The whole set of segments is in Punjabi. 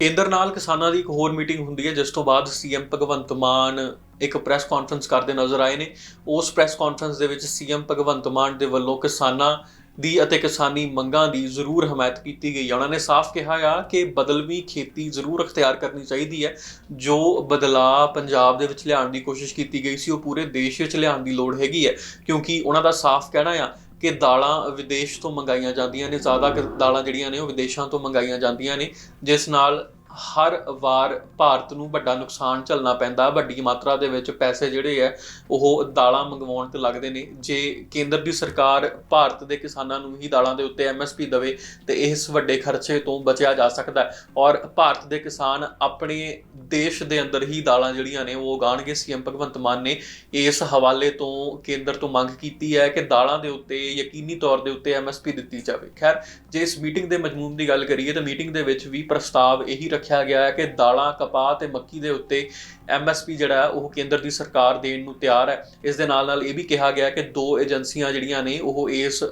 ਕੇਂਦਰ ਨਾਲ ਕਿਸਾਨਾਂ ਦੀ ਇੱਕ ਹੋਰ ਮੀਟਿੰਗ ਹੁੰਦੀ ਹੈ, ਜਿਸ ਤੋਂ ਬਾਅਦ ਸੀਐਮ ਭਗਵੰਤ ਮਾਨ ਇੱਕ ਪ੍ਰੈਸ ਕਾਨਫਰੰਸ ਕਰਦੇ ਨਜ਼ਰ ਆਏ ਨੇ। ਉਸ ਪ੍ਰੈਸ ਕਾਨਫਰੰਸ ਦੇ ਵਿੱਚ ਸੀਐਮ ਭਗਵੰਤ ਮਾਨ ਦੇ ਵੱਲੋਂ ਕਿਸਾਨਾਂ ਦੀ ਅਤੇ ਕਿਸਾਨੀ ਮੰਗਾਂ ਦੀ ਜ਼ਰੂਰ ਹਮਾਇਤ ਕੀਤੀ ਗਈ ਹੈ। ਉਹਨਾਂ ਨੇ ਸਾਫ਼ ਕਿਹਾ ਆ ਕਿ ਬਦਲਵੀਂ ਖੇਤੀ ਜ਼ਰੂਰ ਅਖਤਿਆਰ ਕਰਨੀ ਚਾਹੀਦੀ ਹੈ। ਜੋ ਬਦਲਾਅ ਪੰਜਾਬ ਦੇ ਵਿੱਚ ਲਿਆਉਣ ਦੀ ਕੋਸ਼ਿਸ਼ ਕੀਤੀ ਗਈ ਸੀ, ਉਹ ਪੂਰੇ ਦੇਸ਼ ਵਿੱਚ ਲਿਆਉਣ ਦੀ ਲੋੜ ਹੈਗੀ ਹੈ, ਕਿਉਂਕਿ ਉਹਨਾਂ ਦਾ ਸਾਫ਼ ਕਹਿਣਾ ਆ ਕਿ ਦਾਲਾਂ ਵਿਦੇਸ਼ ਤੋਂ ਮੰਗਾਈਆਂ ਜਾਂਦੀਆਂ ਨੇ, ਜ਼ਿਆਦਾ ਦਾਲਾਂ ਜਿਹੜੀਆਂ ਨੇ ਉਹ ਵਿਦੇਸ਼ਾਂ ਤੋਂ ਮੰਗਾਈਆਂ ਜਾਂਦੀਆਂ ਨੇ, ਜਿਸ ਨਾਲ ਹਰ ਵਾਰ ਭਾਰਤ ਨੂੰ ਵੱਡਾ ਨੁਕਸਾਨ ਝੱਲਣਾ ਪੈਂਦਾ, ਵੱਡੀ ਮਾਤਰਾ ਦੇ ਵਿੱਚ ਪੈਸੇ ਜਿਹੜੇ ਆ, ਉਹ ਦਾਲਾਂ ਮੰਗਵਾਉਣ ਤੇ ਲੱਗਦੇ ਨੇ। ਜੇ ਕੇਂਦਰ ਦੀ ਸਰਕਾਰ ਭਾਰਤ ਦੇ ਕਿਸਾਨਾਂ ਨੂੰ ਹੀ ਦਾਲਾਂ ਦੇ ਉੱਤੇ ਐਮਐਸਪੀ ਦੇਵੇ, ਤੇ ਇਸ ਵੱਡੇ ਖਰਚੇ ਤੋਂ ਬਚਿਆ ਜਾ ਸਕਦਾ ਹੈ। ਔਰ ਭਾਰਤ ਦੇ ਕਿਸਾਨ ਆਪਣੇ ਦੇਸ਼ ਦੇ ਅੰਦਰ ਹੀ ਦਾਲਾਂ ਜਿਹੜੀਆਂ ਨੇ, ਉਹ ਉਗਾਣਗੇ ਸੀਐਮ ਭਗਵੰਤ ਮਾਨ ਨੇ ਇਸ ਹਵਾਲੇ ਤੋਂ ਕੇਂਦਰ ਤੋਂ ਮੰਗ ਕੀਤੀ ਹੈ ਕਿ ਦਾਲਾਂ ਦੇ ਉੱਤੇ ਯਕੀਨੀ ਤੌਰ ਦੇ ਉੱਤੇ ਐਮਐਸਪੀ ਦਿੱਤੀ ਜਾਵੇ। ਖੈਰ, ਜੇ ਇਸ ਮੀਟਿੰਗ ਦੇ ਮਜ਼ਮੂਨ ਦੀ ਗੱਲ ਕਰੀਏ, ਤਾਂ ਮੀਟਿੰਗ ਦੇ ਵਿੱਚ ਵੀ ਪ੍ਰਸਤਾਵ ਇਹੀ ਰੱਖਿਆ ਗਿਆ ਹੈ ਕਿ ਦਾਲਾਂ, ਕਪਾਹ ਤੇ ਮੱਕੀ ਦੇ ਉੱਤੇ ਐਮਐਸਪੀ ਜਿਹੜਾ ਉਹ ਕੇਂਦਰ ਦੀ ਸਰਕਾਰ ਦੇਣ ਨੂੰ ਤਿਆਰ ਹੈ। ਇਸ ਦੇ ਨਾਲ ਨਾਲ ਇਹ ਵੀ ਕਿਹਾ ਗਿਆ ਕਿ ਦੋ ਏਜੰਸੀਆਂ ਜਿਹੜੀਆਂ ਨੇ, ਉਹ ਇਸ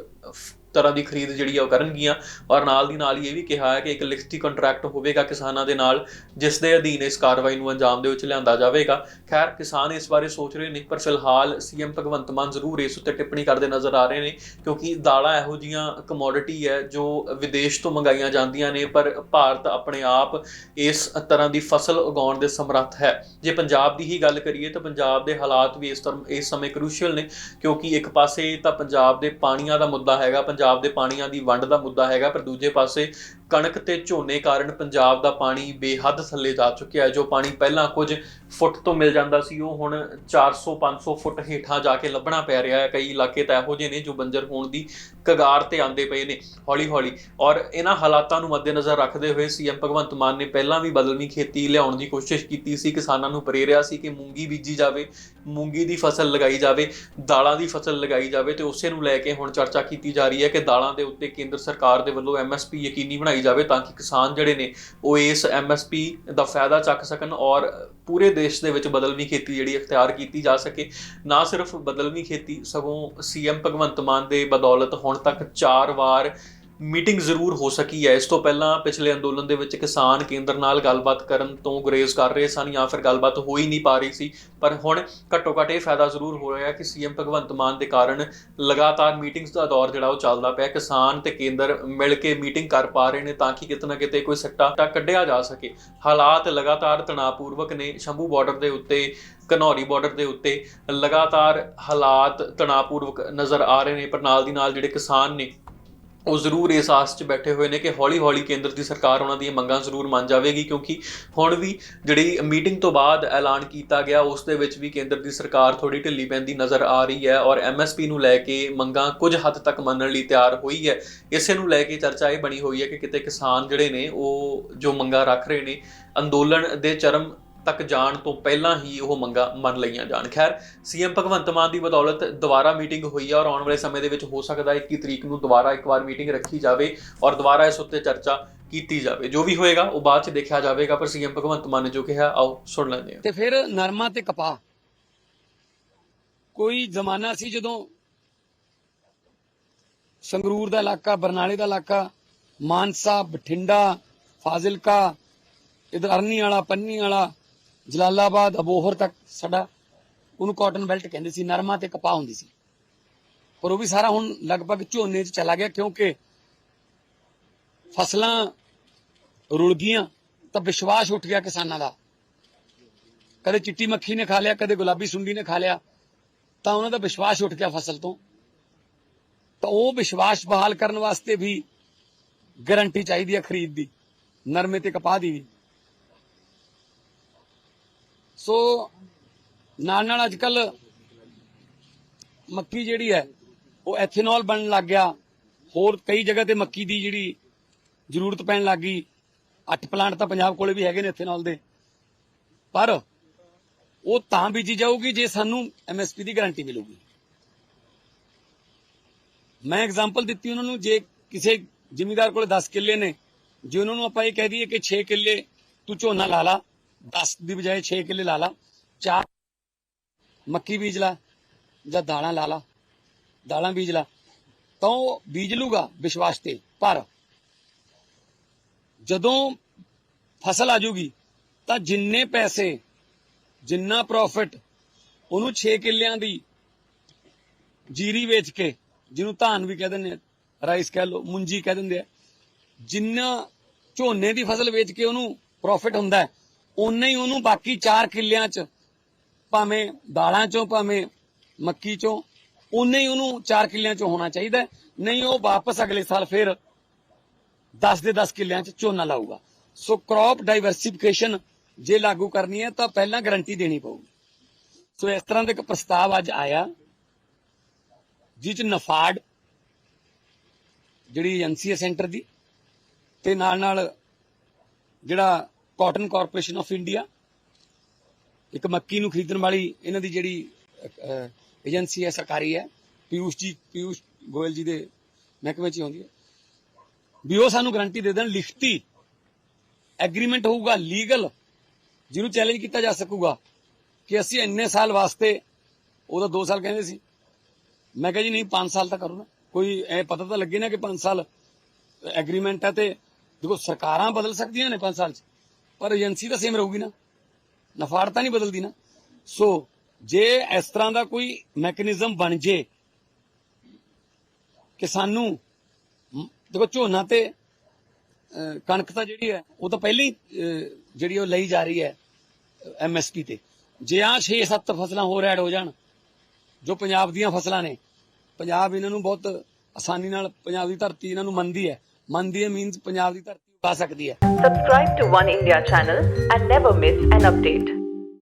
ਤਰ੍ਹਾਂ ਦੀ ਖਰੀਦ ਜਿਹੜੀ ਆ ਉਹ ਕਰਨਗੀਆਂ। ਔਰ ਨਾਲ ਦੀ ਨਾਲ ਹੀ ਇਹ ਵੀ ਕਿਹਾ ਹੈ ਕਿ ਇੱਕ ਲਿਖਤੀ ਕੰਟਰੈਕਟ ਹੋਵੇਗਾ ਕਿਸਾਨਾਂ ਦੇ ਨਾਲ, ਜਿਸ ਦੇ ਅਧੀਨ ਇਸ ਕਾਰਵਾਈ ਨੂੰ ਅੰਜਾਮ ਦੇ ਵਿੱਚ ਲਿਆਂਦਾ ਜਾਵੇਗਾ। ਖੈਰ, ਕਿਸਾਨ ਇਸ ਬਾਰੇ ਸੋਚ ਰਹੇ ਨੇ, ਪਰ ਫਿਲਹਾਲ ਸੀਐਮ ਭਗਵੰਤ ਮਾਨ ਜ਼ਰੂਰ ਇਸ ਉੱਤੇ ਟਿੱਪਣੀ ਕਰਦੇ ਨਜ਼ਰ ਆ ਰਹੇ ਨੇ, ਕਿਉਂਕਿ ਦਾਲਾਂ ਇਹੋ ਜੀਆਂ ਕਮੋਡਿਟੀ ਹੈ ਜੋ ਵਿਦੇਸ਼ ਤੋਂ ਮੰਗਾਈਆਂ ਜਾਂਦੀਆਂ ਨੇ, ਪਰ ਭਾਰਤ ਆਪਣੇ ਆਪ ਇਸ ਤਰ੍ਹਾਂ ਦੀ ਫਸਲ ਉਗਾਉਣ ਦੇ ਸਮਰੱਥ ਹੈ। ਜੇ ਪੰਜਾਬ ਦੀ ਹੀ ਗੱਲ ਕਰੀਏ ਤਾਂ ਪੰਜਾਬ ਦੇ ਹਾਲਾਤ ਵੀ ਇਸ ਤਰ੍ਹਾਂ, ਇਸ ਸਮੇਂ ਕ੍ਰੂਸ਼ੀਅਲ ਨੇ, ਕਿਉਂਕਿ ਇੱਕ ਪਾਸੇ ਤਾਂ ਪੰਜਾਬ ਦੇ ਪਾਣੀਆਂ ਦਾ ਮੁੱਦਾ ਹੈਗਾ, ਪੰਜਾਬ ਪੰਜਾਬ ਦੇ ਪਾਣੀਆਂ ਦੀ ਵੰਡ ਦਾ ਮੁੱਦਾ ਹੈਗਾ ਪਰ ਦੂਜੇ ਪਾਸੇ ਕਣਕ ਤੇ ਝੋਨੇ ਕਾਰਨ ਪੰਜਾਬ ਦਾ ਪਾਣੀ ਬੇਹੱਦ ਥੱਲੇ ਜਾ ਚੁੱਕਿਆ ਹੈ, ਜੋ ਪਾਣੀ ਪਹਿਲਾਂ ਕੁਝ ਫੁੱਟ ਤੋਂ ਮਿਲ ਜਾਂਦਾ ਸੀ, ਉਹ ਹੁਣ 400 500 ਫੁੱਟ ਹੇਠਾਂ ਜਾ ਕੇ ਲੱਭਣਾ ਪੈ ਰਿਹਾ ਹੈ। ਕਈ ਇਲਾਕੇ ਤਾਂ ਇਹੋ ਜਿਹੇ ਨੇ ਜੋ ਬੰਜਰ ਹੋਣ ਦੀ ਕਗਾਰ ਤੇ ਆਂਦੇ ਪਏ ਨੇ ਹੌਲੀ ਹੌਲੀ ਔਰ ਇਹਨਾਂ ਹਾਲਾਤਾਂ ਨੂੰ ਮੱਦੇਨਜ਼ਰ ਰੱਖਦੇ ਹੋਏ ਸੀਐਮ ਭਗਵੰਤ ਮਾਨ ਨੇ ਪਹਿਲਾਂ ਵੀ ਬਦਲਵੀਂ ਖੇਤੀ ਲਿਆਉਣ ਦੀ ਕੋਸ਼ਿਸ਼ ਕੀਤੀ ਸੀ। ਕਿਸਾਨਾਂ ਨੂੰ ਪ੍ਰੇਰਿਆ ਸੀ ਕਿ ਮੂੰਗੀ ਬੀਜੀ ਜਾਵੇ, ਮੂੰਗੀ ਦੀ ਫਸਲ ਲਗਾਈ ਜਾਵੇ, ਦਾਲਾਂ ਦੀ ਫਸਲ ਲਗਾਈ ਜਾਵੇ। ਤੇ ਉਸੇ ਨੂੰ ਲੈ ਕੇ ਹੁਣ ਚਰਚਾ ਕੀਤੀ ਜਾ ਰਹੀ ਹੈ ਕਿ ਦਾਲਾਂ ਦੇ ਉੱਤੇ ਕੇਂਦਰ ਸਰਕਾਰ ਦੇ ਵੱਲੋਂ ਐਮਐਸਪੀ ਯਕੀਨੀ ਬਣਾਈ ਜਾਵੇ ਤਾਂ ਕਿ ਕਿਸਾਨ ਜਿਹੜੇ ਨੇ ਉਹ ਇਸ ਐਮਐਸਪੀ ਦਾ ਫਾਇਦਾ ਚੱਕ ਸਕਣ ਔਰ ਪੂਰੇ ਦੇਸ਼ ਦੇ ਵਿੱਚ ਬਦਲਵੀਂ ਖੇਤੀ ਜਿਹੜੀ ਅਖਤਿਆਰ ਕੀਤੀ ਜਾ ਸਕੇ। ਨਾ ਸਿਰਫ ਬਦਲਵੀਂ ਖੇਤੀ, ਸਗੋਂ ਸੀਐਮ ਭਗਵੰਤ ਮਾਨ ਦੇ ਬਦੌਲਤ ਹੁਣ ਤੱਕ 4 ਵਾਰ ਮੀਟਿੰਗ ਜ਼ਰੂਰ ਹੋ ਸਕੀ ਹੈ। ਇਸ ਤੋਂ ਪਹਿਲਾਂ ਪਿਛਲੇ ਅੰਦੋਲਨ ਦੇ ਵਿੱਚ ਕਿਸਾਨ ਕੇਂਦਰ ਨਾਲ ਗੱਲਬਾਤ ਕਰਨ ਤੋਂ ਗੁਰੇਜ਼ ਕਰ ਰਹੇ ਸਨ ਜਾਂ ਫਿਰ ਗੱਲਬਾਤ ਹੋ ਹੀ ਨਹੀਂ ਪਾ ਰਹੀ ਸੀ। ਪਰ ਹੁਣ ਘੱਟੋ ਘੱਟ ਇਹ ਫਾਇਦਾ ਜ਼ਰੂਰ ਹੋ ਰਿਹਾ ਹੈ ਕਿ ਸੀਐਮ ਭਗਵੰਤ ਮਾਨ ਦੇ ਕਾਰਨ ਲਗਾਤਾਰ ਮੀਟਿੰਗਸ ਦਾ ਦੌਰ ਜਿਹੜਾ ਉਹ ਚੱਲਦਾ ਪਿਆ। ਕਿਸਾਨ ਤੇ ਕੇਂਦਰ ਮਿਲ ਕੇ ਮੀਟਿੰਗ ਕਰ ਪਾ ਰਹੇ ਨੇ ਤਾਂ ਕਿ ਕਿਤੇ ਨਾ ਕਿਤੇ ਕੋਈ ਸੱਟਾ ਟਾ ਕੱਢਿਆ ਜਾ ਸਕੇ। ਹਾਲਾਤ ਲਗਾਤਾਰ ਤਣਾਅਪੂਰਵਕ ਨੇ। ਸ਼ੰਭੂ ਬਾਰਡਰ ਦੇ ਉੱਤੇ, ਘਨੌਰੀ ਬਾਰਡਰ ਦੇ ਉੱਤੇ ਲਗਾਤਾਰ ਹਾਲਾਤ ਤਣਾਅਪੂਰਵਕ ਨਜ਼ਰ ਆ ਰਹੇ ਨੇ। ਪਰ ਨਾਲ ਦੀ ਨਾਲ ਜਿਹੜੇ ਕਿਸਾਨ ਨੇ ਉਹ ਜ਼ਰੂਰ ਇਸ ਆਸ 'ਚ ਬੈਠੇ ਹੋਏ ਨੇ ਕਿ ਹੌਲੀ-ਹੌਲੀ ਕੇਂਦਰ ਦੀ ਸਰਕਾਰ ਉਹਨਾਂ ਦੀਆਂ ਮੰਗਾਂ ਜ਼ਰੂਰ ਮੰਨ ਜਾਵੇਗੀ, ਕਿਉਂਕਿ ਹੁਣ ਵੀ ਜਿਹੜੀ ਮੀਟਿੰਗ ਤੋਂ ਬਾਅਦ ਐਲਾਨ ਕੀਤਾ ਗਿਆ, ਉਸ ਦੇ ਵਿੱਚ ਵੀ ਕੇਂਦਰ ਦੀ ਸਰਕਾਰ ਥੋੜੀ ਢਿੱਲੀ ਪੈਂਦੀ ਨਜ਼ਰ ਆ ਰਹੀ ਹੈ ਔਰ ਐਮਐਸਪੀ ਨੂੰ ਲੈ ਕੇ ਮੰਗਾਂ ਕੁਝ ਹੱਦ ਤੱਕ ਮੰਨਣ ਲਈ ਤਿਆਰ ਹੋਈ ਹੈ। ਇਸੇ ਨੂੰ ਲੈ ਕੇ ਚਰਚਾ ਇਹ ਬਣੀ ਹੋਈ ਹੈ ਕਿ ਕਿਤੇ ਕਿਸਾਨ ਜਿਹੜੇ ਨੇ, ਉਹ ਜੋ ਮੰਗਾਂ ਰੱਖ ਰਹੇ ਨੇ, ਅੰਦੋਲਨ ਦੇ ਚਰਮ ਤੱਕ ਜਾਣ ਤੋਂ ਪਹਿਲਾਂ ਹੀ ਉਹ ਮੰਗਾਂ ਮੰਨ ਲਈਆਂ ਜਾਣ। ਖੈਰ, ਸੀਐਮ ਭਗਵੰਤ ਮਾਨ ਦੀ ਬਦੌਲਤ ਦੁਬਾਰਾ ਮੀਟਿੰਗ ਹੋਈ ਹੈ ਔਰ ਆਉਣ ਵਾਲੇ ਸਮੇਂ ਦੇ ਵਿੱਚ ਹੋ ਸਕਦਾ ਹੈ 21 ਤਰੀਕ ਨੂੰ ਦੁਬਾਰਾ ਇੱਕ ਵਾਰ ਮੀਟਿੰਗ ਰੱਖੀ ਜਾਵੇ ਔਰ ਦੁਬਾਰਾ ਇਸ ਉੱਤੇ ਚਰਚਾ ਕੀਤੀ ਜਾਵੇ। ਜੋ ਵੀ ਹੋਏਗਾ, ਉਹ ਬਾਅਦ ਚ ਦੇਖਿਆ ਜਾਵੇਗਾ, ਪਰ ਸੀਐਮ ਭਗਵੰਤ ਮਾਨ ਨੇ ਜੋ ਕਿਹਾ, ਆਓ ਸੁਣ ਲੈਂਦੇ ਹਾਂ। ਤੇ ਫਿਰ ਨਰਮਾ ਤੇ ਕਪਾਹ। ਕੋਈ ਜ਼ਮਾਨਾ ਸੀ ਜਦੋਂ ਸੰਗਰੂਰ ਦਾ ਇਲਾਕਾ, ਬਰਨਾਲੇ ਦਾ ਇਲਾਕਾ, ਮਾਨਸਾ, ਬਠਿੰਡਾ, ਫਾਜ਼ਿਲਕਾ, ਇਧਰ ਅਰਨੀ ਵਾਲਾ ਪੰਨੀ ਵਾਲਾ ਜਲਾਲਾਬਾਦ ਅਬੋਹਰ ਤੱਕ ਸਾਡਾ, ਉਹਨੂੰ ਕਾਟਨ ਬੈਲਟ ਕਹਿੰਦੇ ਸੀ, ਨਰਮਾ ਤੇ ਕਪਾਹ ਹੁੰਦੀ ਸੀ। ਪਰ ਉਹ ਵੀ ਸਾਰਾ ਹੁਣ ਲਗਭਗ ਝੋਨੇ 'ਚ ਚਲਾ ਗਿਆ, ਕਿਉਂਕਿ ਫਸਲਾਂ ਰੁਲ ਗਈਆਂ, ਤਾਂ ਵਿਸ਼ਵਾਸ ਉੱਠ ਗਿਆ ਕਿਸਾਨਾਂ ਦਾ। ਕਦੇ ਚਿੱਟੀ ਮੱਖੀ ਨੇ ਖਾ ਲਿਆ, ਕਦੇ ਗੁਲਾਬੀ ਸੁੰਡੀ ਨੇ ਖਾ ਲਿਆ, ਤਾਂ ਉਹਨਾਂ ਦਾ ਵਿਸ਼ਵਾਸ ਉੱਠ ਗਿਆ ਫਸਲ ਤੋਂ। ਤਾਂ ਉਹ ਵਿਸ਼ਵਾਸ ਬਹਾਲ ਕਰਨ ਵਾਸਤੇ ਵੀ ਗਾਰੰਟੀ ਚਾਹੀਦੀ ਹੈ ਖਰੀਦ ਦੀ, ਨਰਮੇ ਤੇ ਕਪਾਹ ਦੀ ਵੀ। ਸੋ ਨਾਲ ਨਾਲ ਅੱਜ ਕੱਲ ਮੱਕੀ ਜਿਹੜੀ ਹੈ, ਉਹ ਐਥੇਨੋਲ ਬਣਨ ਲੱਗ ਗਿਆ। ਹੋਰ ਕਈ ਜਗ੍ਹਾ ਤੇ ਮੱਕੀ ਦੀ ਜਿਹੜੀ ਜ਼ਰੂਰਤ ਪੈਣ ਲੱਗ ਗਈ। ਅੱਠ ਪਲਾਂਟ ਤਾਂ ਪੰਜਾਬ ਕੋਲੇ ਵੀ ਹੈਗੇ ਨੇ ਐਥੇਨੋਲ ਦੇ। ਪਰ ਉਹ ਤਾਂ ਬੀਜੀ ਜਾਊਗੀ ਜੇ ਸਾਨੂੰ ਐਮਐਸਪੀ ਦੀ ਗਾਰੰਟੀ ਮਿਲੂਗੀ। ਮੈਂ ਐਗਜ਼ਾਮਪਲ ਦਿੱਤੀ ਉਹਨਾਂ ਨੂੰ, ਜੇ ਕਿਸੇ ਜ਼ਿਮੀਦਾਰ ਕੋਲੇ 10 ਕਿੱਲੇ ਨੇ, ਜੇ ਉਹਨਾਂ ਨੂੰ ਆਪਾਂ ਇਹ ਕਹਿ ਦਈਏ ਕਿ 6 ਕਿੱਲੇ ਤੂੰ ਝੋਨਾ ਲਾ ਲਾ 10 ਦੀ ਬਜਾਏ 6 ਕਿੱਲੇ ਲਾ ਲਾ, ਚਾਰ ਮੱਕੀ ਬੀਜ ਲਾ ਜਾਂ ਦਾਲਾਂ ਲਾ ਲਾ, ਦਾਲਾਂ ਬੀਜ ਲਾ, ਤਾਂ ਉਹ ਬੀਜ ਲੂਗਾ ਵਿਸ਼ਵਾਸ ਤੇ, ਪਰ ਜਦੋਂ ਫਸਲ ਆ ਜੂਗੀ, ਤਾਂ ਜਿੰਨੇ ਪੈਸੇ, ਜਿੰਨਾ ਪ੍ਰੋਫਿਟ ਉਹਨੂੰ 6 ਕਿੱਲਿਆਂ ਦੀ ਜੀਰੀ ਵੇਚ ਕੇ, ਜਿਹਨੂੰ ਧਾਨ ਵੀ ਕਹਿ ਦਿੰਦੇ ਆ, ਰਾਈਸ ਕਹਿ ਲਓ, ਮੁੰਜੀ ਕਹਿ ਦਿੰਦੇ ਆ, ਜਿੰਨਾ ਝੋਨੇ ਦੀ ਫਸਲ ਵੇਚ ਕੇ ਉਹਨੂੰ ਪ੍ਰੋਫਿਟ ਹੁੰਦਾ ਹੈ ਉਨਾ ਹੀ ਉਹਨੂੰ ਬਾਕੀ 4 ਕਿੱਲਿਆਂ 'ਚ, ਭਾਵੇਂ ਦਾਲਾਂ 'ਚੋਂ, ਭਾਵੇਂ ਮੱਕੀ 'ਚੋਂ, ਉਨਾ ਹੀ ਉਹਨੂੰ 4 ਕਿੱਲਿਆਂ ਚੋਂ ਹੋਣਾ ਚਾਹੀਦਾ ਨਹੀਂ, ਉਹ ਵਾਪਸ ਅਗਲੇ ਸਾਲ ਫਿਰ 10 ਦੇ 10 ਕਿੱਲਿਆਂ 'ਚ ਝੋਨਾ ਲਾਊਗਾ। ਸੋ ਕ੍ਰੌਪ ਡਾਈਵਰਸਿਫਿਕੇਸ਼ਨ ਜੇ ਲਾਗੂ ਕਰਨੀ ਹੈ, ਤਾਂ ਪਹਿਲਾਂ ਗਾਰੰਟੀ ਦੇਣੀ ਪਊਗੀ। ਸੋ ਇਸ ਤਰ੍ਹਾਂ ਦਾ ਇੱਕ ਪ੍ਰਸਤਾਵ ਅੱਜ ਆਇਆ, ਜਿਹ 'ਚ ਨਫਾਡ ਜਿਹੜੀ ਏਜੰਸੀ ਹੈ ਸੈਂਟਰ ਦੀ, ਤੇ ਨਾਲ ਨਾਲ ਜਿਹੜਾ ਕਾਟਨ ਕਾਰਪੋਰੇਸ਼ਨ ਆਫ ਇੰਡੀਆ। ਇੱਕ ਮੱਕੀ ਨੂੰ ਖਰੀਦਣ ਵਾਲੀ ਇਹਨਾਂ ਦੀ ਜਿਹੜੀ ਏਜੰਸੀ ਹੈ, ਸਰਕਾਰੀ ਹੈ ਪਿਊਸ਼ ਜੀ ਪਿਊਸ਼ ਗੋਇਲ ਜੀ ਦੇ ਮਹਿਕਮੇ 'ਚ ਆਉਂਦੀ ਹੈ। ਵੀ ਉਹ ਸਾਨੂੰ ਗਾਰੰਟੀ ਦੇ ਦੇਣ, ਲਿਖਤੀ ਐਗਰੀਮੈਂਟ ਹੋਊਗਾ, ਲੀਗਲ, ਜਿਹਨੂੰ ਚੈਲੰਜ ਕੀਤਾ ਜਾ ਸਕੂਗਾ ਕਿ ਅਸੀਂ ਇੰਨੇ ਸਾਲ ਵਾਸਤੇ, ਉਹਦਾ 2 ਸਾਲ ਕਹਿੰਦੇ ਸੀ। ਮੈਂ ਕਿਹਾ ਜੀ, ਨਹੀਂ 5 ਸਾਲ ਤਾਂ ਕਰੋ ਨਾ। ਕੋਈ ਐ ਪਤਾ ਤਾਂ ਲੱਗੇ ਨਾ ਕਿ 5 ਸਾਲ ਐਗਰੀਮੈਂਟ ਹੈ ਤੇ ਦੇਖੋ ਸਰਕਾਰਾਂ ਬਦਲ ਸਕਦੀਆਂ ਨੇ 5 ਸਾਲ ਚ। ਪਰ ਏਜੰਸੀ ਤਾਂ ਸੇਮ ਰਹੂਗੀ ਨਾ। ਨਫਾੜ ਤਾਂ ਨਹੀਂ ਬਦਲਦੀ ਨਾ। ਸੋ ਜੇ ਇਸ ਤਰ੍ਹਾਂ ਦਾ ਕੋਈ ਮੈਕੈਨਿਜ਼ਮ ਬਣ ਜੇ, ਕਿ ਸਾਨੂੰ, ਦੇਖੋ ਝੋਨਾ ਤੇ ਕਣਕ ਤਾਂ ਜਿਹੜੀ ਹੈ, ਉਹ ਤਾਂ ਪਹਿਲਾਂ ਹੀ ਜਿਹੜੀ ਉਹ ਲਈ ਜਾ ਰਹੀ ਹੈ ਐਮਐਸਪੀ ਤੇ। ਜੇ ਆ 6-7 ਫਸਲਾਂ ਹੋਰ ਐਡ ਹੋ ਜਾਣ, ਜੋ ਪੰਜਾਬ ਦੀਆਂ ਫਸਲਾਂ ਨੇ, ਪੰਜਾਬ ਇਹਨਾਂ ਨੂੰ ਬਹੁਤ ਆਸਾਨੀ ਨਾਲ, ਪੰਜਾਬ ਦੀ ਧਰਤੀ ਇਹਨਾਂ ਨੂੰ ਮੰਨਦੀ ਹੈ। ਮੰਨਦੀ ਹੈ ਮੀਨਸ ਪੰਜਾਬ ਦੀ ਧਰਤੀ ਉਗਾ ਸਕਦੀ ਹੈ Subscribe to One India channel and never miss an update.